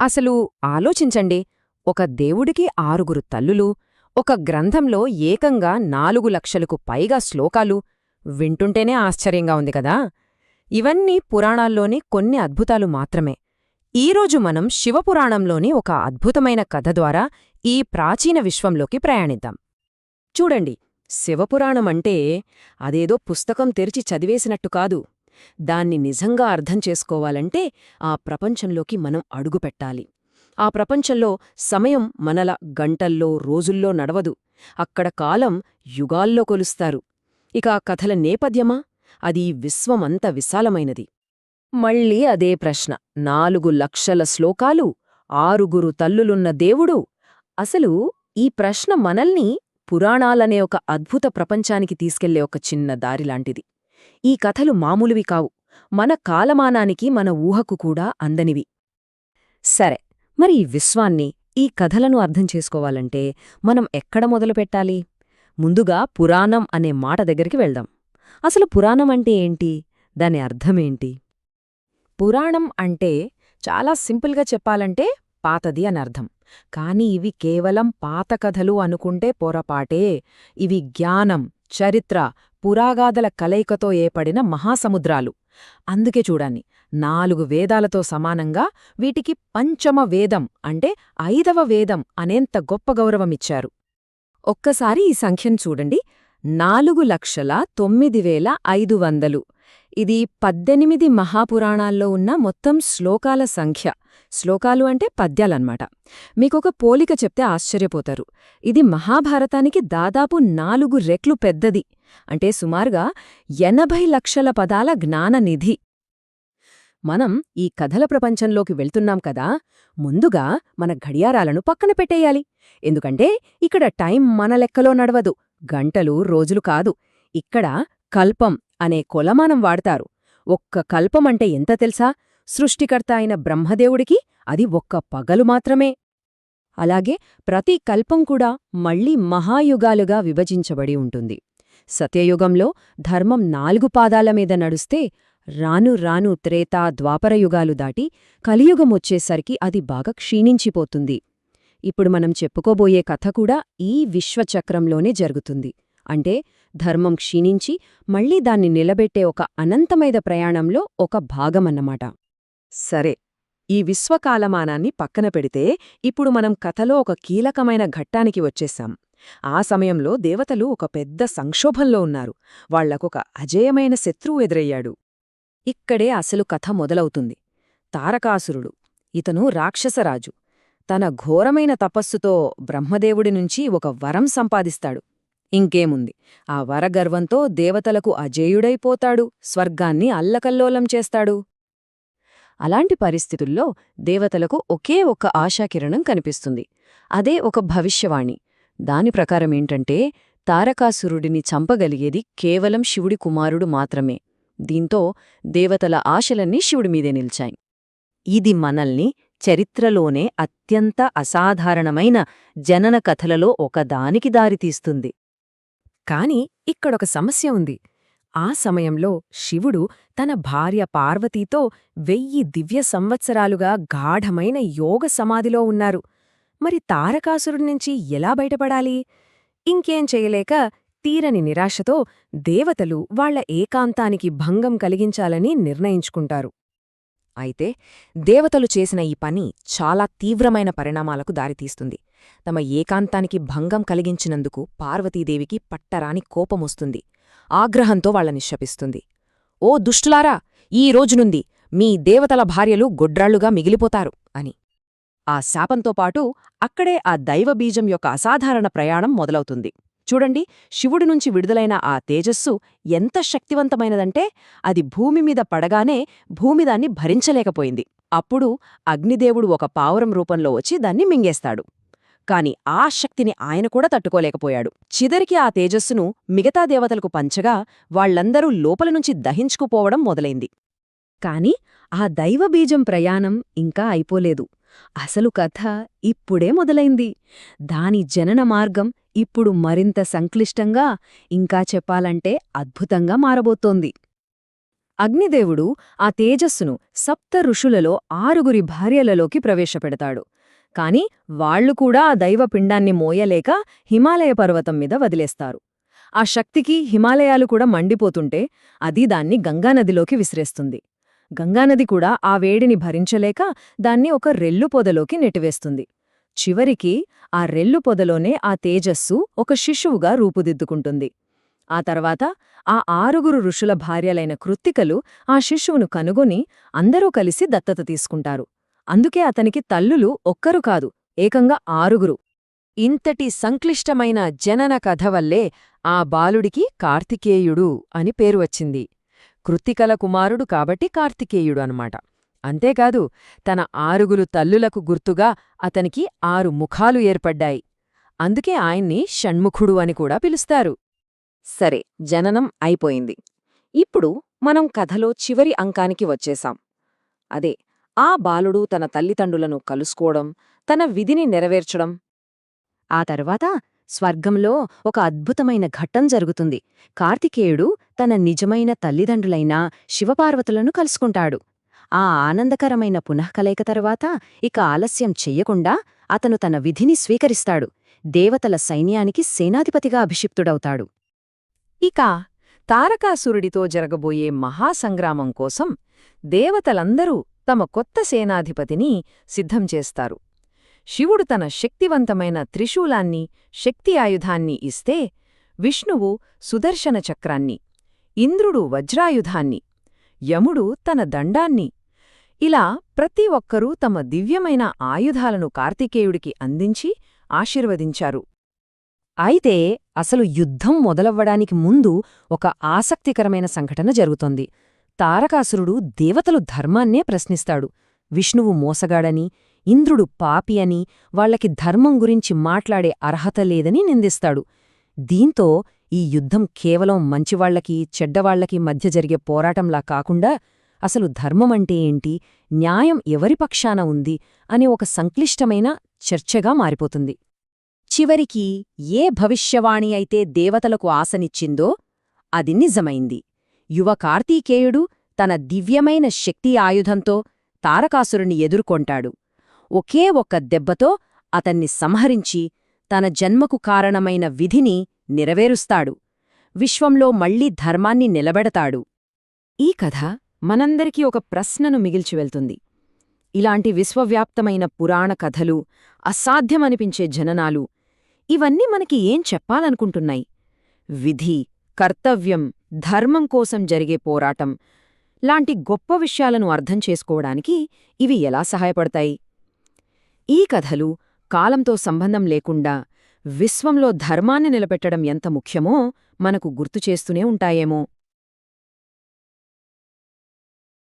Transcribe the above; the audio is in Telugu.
అసలు ఆలోచించండి ఒక దేవుడికి ఆరుగురు తల్లులు ఒక గ్రంథంలో ఏకంగా నాలుగు లక్షలకు పైగా శ్లోకాలు వింటుంటేనే ఆశ్చర్యంగా ఉంది కదా. ఇవన్నీ పురాణాల్లోని కొన్ని అద్భుతాలు మాత్రమే. ఈరోజు మనం శివపురాణంలోని ఒక అద్భుతమైన కథ ద్వారా ఈ ప్రాచీన విశ్వంలోకి ప్రయాణిద్దాం. చూడండి శివపురాణం అంటే అదేదో పుస్తకం తెరిచి చదివేసినట్టు కాదు. దాన్ని నిజంగా అర్థం చేసుకోవాలంటే ఆ ప్రపంచంలోకి మనం అడుగుపెట్టాలి. ఆ ప్రపంచంలో సమయం మనల గంటల్లో రోజుల్లో నడవదు. అక్కడ కాలం యుగాల్లో కొలుస్తారు. ఇక ఆ కథల నేపథ్యమా? అది విశ్వమంత విశాలమైనది. మళ్ళీ అదే ప్రశ్న. నాలుగు లక్షల శ్లోకాలు ఆరుగురు తల్లులున్న దేవుడు? అసలు ఈ ప్రశ్న మనల్ని పురాణాలనే ఒక అద్భుత ప్రపంచానికి తీసుకెళ్ళే ఒక చిన్న దారిలాంటిది ఈ కథలు మామూలువి కావు. మన కాలమానానికి మన ఊహకు కూడా అందనివి సరే మరి ఈ విశ్వాన్ని ఈ కథలను అర్థం చేసుకోవాలంటే మనం ఎక్కడ మొదలుపెట్టాలి ముందుగా పురాణం అనే మాట దగ్గరికి వెళ్దాం. అసలు పురాణం అంటే ఏంటి? దాని అర్థమేంటి పురాణం అంటే చాలా సింపుల్గా చెప్పాలంటే పాతది అని అర్థం. కాని ఇవి కేవలం పాత కథలు అనుకుంటే పొరపాటే. ఇవి జ్ఞానం చరిత్ర పురాగాథల కలయికతో ఏపడిన మహాసముద్రాలు. అందుకే చూడండి నాలుగు వేదాలతో సమానంగా వీటికి పంచమ వేదం అంటే ఐదవ వేదం అనేంత గొప్ప గౌరవమిచ్చారు. ఒక్కసారి ఈ సంఖ్యను చూడండి నాలుగు లక్షల తొమ్మిది వేల ఐదు వందలు. ఇది పద్దెనిమిది మహాపురాణాల్లో ఉన్న మొత్తం శ్లోకాల సంఖ్య. శ్లోకాలు అంటే పద్యాలన్నమాట. మీకొక పోలిక చెప్తే ఆశ్చర్యపోతారు. ఇది మహాభారతానికి దాదాపు నాలుగు రెట్లు పెద్దది. అంటే సుమారుగా ఎనభై లక్షల పదాల జ్ఞాననిధి మనం ఈ కథల ప్రపంచంలోకి వెళ్తున్నాం కదా ముందుగా మన గడియారాలను పక్కన పెట్టేయాలి. ఎందుకంటే ఇక్కడ టైం మన లెక్కలో నడవదు గంటలు రోజులు కాదు. ఇక్కడ కల్పం అనే కొలమానం వాడతారు. ఒక్క కల్పమంటే ఎంత తెలుసా? సృష్టికర్త అయిన బ్రహ్మదేవుడికి అది ఒక్క పగలు మాత్రమే. అలాగే ప్రతి కల్పం కూడా మళ్ళీ మహాయుగాలుగా విభజించబడి ఉంటుంది. సత్యయుగంలో ధర్మం నాలుగు పాదాల మీద నడుస్తే రాను రాను త్రేతా ద్వాపరయుగాలు దాటి కలియుగమొచ్చేసరికి అది బాగా క్షీణించిపోతుంది. ఇప్పుడు మనం చెప్పుకోబోయే కథ కూడా ఈ విశ్వచక్రంలోనే జరుగుతుంది. అంటే ధర్మం క్షీణించి మళ్ళీ దాన్ని నిలబెట్టే ఒక అనంతమైన ప్రయాణంలో ఒక భాగమన్నమాట. సరే ఈ విశ్వకాలమానాన్ని పక్కన పెడితే ఇప్పుడు మనం కథలో ఒక కీలకమైన ఘట్టానికి వచ్చేశాం. ఆ సమయంలో దేవతలు ఒక పెద్ద సంక్షోభంలో ఉన్నారు. వాళ్ళకొక అజేయమైన శత్రువు ఎదురయ్యాడు. ఇక్కడే అసలు కథ మొదలవుతుంది. తారకాసురుడు ఇతను రాక్షసరాజు. తన ఘోరమైన తపస్సుతో బ్రహ్మదేవుడి నుంచి ఒక వరం సంపాదిస్తాడు. ఇంకేముంది? ఆ వరగర్వంతో దేవతలకు అజేయుడైపోతాడు స్వర్గాన్ని అల్లకల్లోలం చేస్తాడు. అలాంటి పరిస్థితుల్లో దేవతలకు ఒకే ఒక్క ఆశాకిరణం కనిపిస్తుంది. అదే ఒక భవిష్యవాణి. దాని ప్రకారమేంటంటే తారకాసురుడిని చంపగలిగేది కేవలం శివుడి కుమారుడు మాత్రమే. దీంతో దేవతల ఆశలన్నీ శివుడిమీదే నిల్చాయి. ఇది మనల్ని చరిత్రలోనే అత్యంత అసాధారణమైన జనన కథలలో ఒకదానికి దారితీస్తుంది. కాని ఇక్కడొక సమస్య ఉంది. ఆ సమయంలో శివుడు తన భార్య పార్వతీతో వెయ్యి దివ్య సంవత్సరాలుగా గాఢమైన యోగ సమాధిలో ఉన్నారు. మరి తారకాసురుడి నుంచి ఎలా బయటపడాలి? ఇంకేం చేయలేక తీరని నిరాశతో దేవతలు వాళ్ళ ఏకాంతానికి భంగం కలిగించాలని నిర్ణయించుకుంటారు. అయితే దేవతలు చేసిన ఈ పని చాలా తీవ్రమైన పరిణామాలకు దారితీస్తుంది. తమ ఏకాంతానికి భంగం కలిగించినందుకు పార్వతీదేవికి పట్టరాని కోపమొస్తుంది. ఆగ్రహంతో వాళ్ళని శపిస్తుంది. ఓ దుష్టులారా ఈ రోజునుంది మీ దేవతల భార్యలు గొడ్రాళ్ళుగా మిగిలిపోతారు అని. ఆ శాపంతో పాటు అక్కడే ఆ దైవబీజం యొక్క అసాధారణ ప్రయాణం మొదలవుతుంది. చూడండి శివుడి నుంచి విడుదలైన ఆ తేజస్సు ఎంత శక్తివంతమైనదంటే అది భూమిమీద పడగానే భూమి దాన్ని భరించలేకపోయింది. అప్పుడు అగ్నిదేవుడు ఒక పావురం రూపంలో వచ్చి దాన్ని మింగేస్తాడు. కాని ఆ శక్తిని ఆయన కూడా తట్టుకోలేకపోయాడు. చిదరికి ఆ తేజస్సును మిగతా దేవతలకు పంచగా వాళ్ళందరూ లోపలనుంచి దహించుకుపోవడం మొదలైంది. కాని ఆ దైవబీజం ప్రయాణం ఇంకా అయిపోలేదు. అసలు కథ ఇప్పుడే మొదలైంది. దాని జనన మార్గం ఇప్పుడు మరింత సంక్లిష్టంగా ఇంకా చెప్పాలంటే అద్భుతంగా మారబోతోంది. అగ్నిదేవుడు ఆ తేజస్సును సప్త ఋషులలో ఆరుగురి భార్యలలోకి ప్రవేశపెడతాడు. కాని వాళ్ళు కూడా ఆ దైవపిండాన్ని మోయలేక హిమాలయ పర్వతం మీద వదిలేస్తారు. ఆ శక్తికి హిమాలయాలు కూడా మండిపోతుంటే అది దాన్ని గంగానదిలోకి విసిరేస్తుంది. గంగానది కూడా ఆ వేడిని భరించలేక దాన్ని ఒక రెల్లు పొదలోకి నెట్టివేస్తుంది. చివరికి ఆ రెల్లు పొదలోనే ఆ తేజస్సు ఒక శిశువుగా రూపుదిద్దుకుంటుంది. ఆ తర్వాత ఆ ఆరుగురు ఋషుల భార్యలైన కృత్తికలు ఆ శిశువును కనుగొని అందరూ కలిసి దత్తత తీసుకుంటారు. అందుకే అతనికి తల్లులు ఒక్కరు కాదు ఏకంగా ఆరుగురు. ఇంతటి సంక్లిష్టమైన జనన కథ వల్లే ఆ బాలుడికి కార్తికేయుడు అని పేరు వచ్చింది. కృత్తికల కుమారుడు కాబట్టి కార్తికేయుడు అనమాట అంతేకాదు తన ఆరుగురు తల్లులకు గుర్తుగా అతనికి ఆరు ముఖాలు ఏర్పడ్డాయి. అందుకే ఆయన్ని షణ్ముఖుడు అని కూడా పిలుస్తారు. సరే జననం అయిపోయింది. ఇప్పుడు మనం కథలో చివరి అంకానికి వచ్చేశాం అదే ఆ బాలుడు తన తల్లిదండ్రులను కలుసుకోవడం తన విధిని నెరవేర్చడం. ఆ తర్వాత స్వర్గంలో ఒక అద్భుతమైన ఘట్టం జరుగుతుంది. కార్తికేయుడు తన నిజమైన తల్లిదండ్రులైన శివపార్వతులను కలుసుకుంటాడు. ఆ ఆనందకరమైన పునఃకలయిక తరువాత ఇక ఆలస్యం చెయ్యకుండా అతను తన విధిని స్వీకరిస్తాడు. దేవతల సైన్యానికి సేనాధిపతిగా అభిషిప్తుడవుతాడు ఇక తారకాసురుడితో జరగబోయే మహాసంగ్రామం కోసం దేవతలందరూ తమ కొత్త సేనాధిపతిని సిద్ధం చేస్తారు. శివుడు తన శక్తివంతమైన త్రిశూలాన్ని శక్తి ఆయుధాన్ని ఇస్తే విష్ణువు సుదర్శన చక్రాన్ని ఇంద్రుడు వజ్రాయుధాన్ని యముడు తన దండాన్ని ఇలా ప్రతి ఒక్కరూ తమ దివ్యమైన ఆయుధాలను కార్తికేయుడికి అందించి ఆశీర్వదించారు. అయితే అసలు యుద్ధం మొదలవ్వడానికి ముందు ఒక ఆసక్తికరమైన సంఘటన జరుగుతోంది. తారకాసురుడు దేవతలు ధర్మాన్నే ప్రశ్నిస్తాడు. విష్ణువు మోసగాడని ఇంద్రుడు పాపి అని వాళ్ళకి ధర్మం గురించి మాట్లాడే అర్హత లేదని నిందిస్తాడు. దీంతో ఈ యుద్ధం కేవలం మంచివాళ్ళకి చెడ్డవాళ్ళకి మధ్య జరిగే పోరాటంలా కాకుండా అసలు ధర్మమంటే ఏంటి న్యాయం ఎవరి పక్షాన ఉంది అనే ఒక సంక్లిష్టమైన చర్చగా మారిపోతుంది. చివరికి ఏ భవిష్యవాణి అయితే దేవతలకు ఆశనిచ్చిందో అది నిజమైంది. యువ కార్తీకేయుడు తన దివ్యమైన శక్తి ఆయుధంతో తారకాసురుని ఎదుర్కొంటాడు. ఒకే ఒక్క దెబ్బతో అతన్ని సంహరించి తన జన్మకు కారణమైన విధిని నెరవేరుస్తాడు. విశ్వంలో మళ్ళీ ధర్మాన్ని నిలబెడతాడు. ఈ కథ మనందరికీ ఒక ప్రశ్నను మిగిల్చి వెళ్తుంది. ఇలాంటి విశ్వవ్యాప్తమైన పురాణ కథలు అసాధ్యమనిపించే జననాలు ఇవన్నీ మనకి ఏం చెప్పాలనుకుంటున్నాయి? విధి కర్తవ్యం ధర్మం కోసం జరిగే పోరాటం. లాంటి గొప్ప విషయాలను అర్థం చేసుకోవడానికి ఇవి ఎలా సహాయపడతాయి? ఈ కథలు కాలంతో సంబంధం లేకుండా విశ్వంలో ధర్మాన్ని నిలబెట్టడం ఎంత ముఖ్యమో మనకు గుర్తుచేస్తూనే ఉంటాయేమో.